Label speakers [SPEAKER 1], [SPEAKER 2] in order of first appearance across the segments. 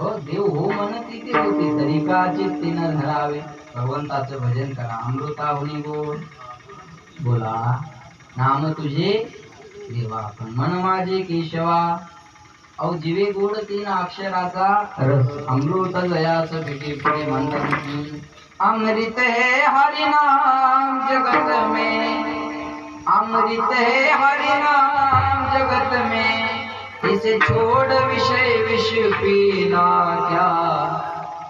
[SPEAKER 1] हो देव हो म्हणती ते होते तरी का चित्ती न धरावे? भगवंताचं भजन करा अमृताहुनी गोड बोला नाम तुझे देवा पण मन माझे केशवा. अहो जिवे गोड तीन अक्षराचा. अमृत जयाच पिटे पिटे मंद अमृत है हरि में इसे छोड़ विषय विष पीना क्या?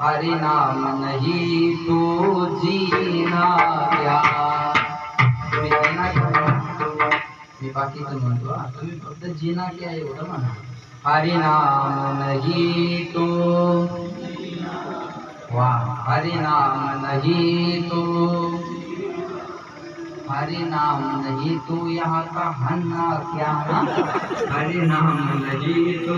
[SPEAKER 1] हरि नाम नहीं तो जीना क्या? तुम्ही जीना क्या मी बाकीचं फक्त जीना क्या एवढं म्हणा हरि नाम नहीं तो वाह, हरि नाम नहीं तो हरि नाम नहीं तो यहाँ का हन्ना क्या? हरि नाम नहीं तो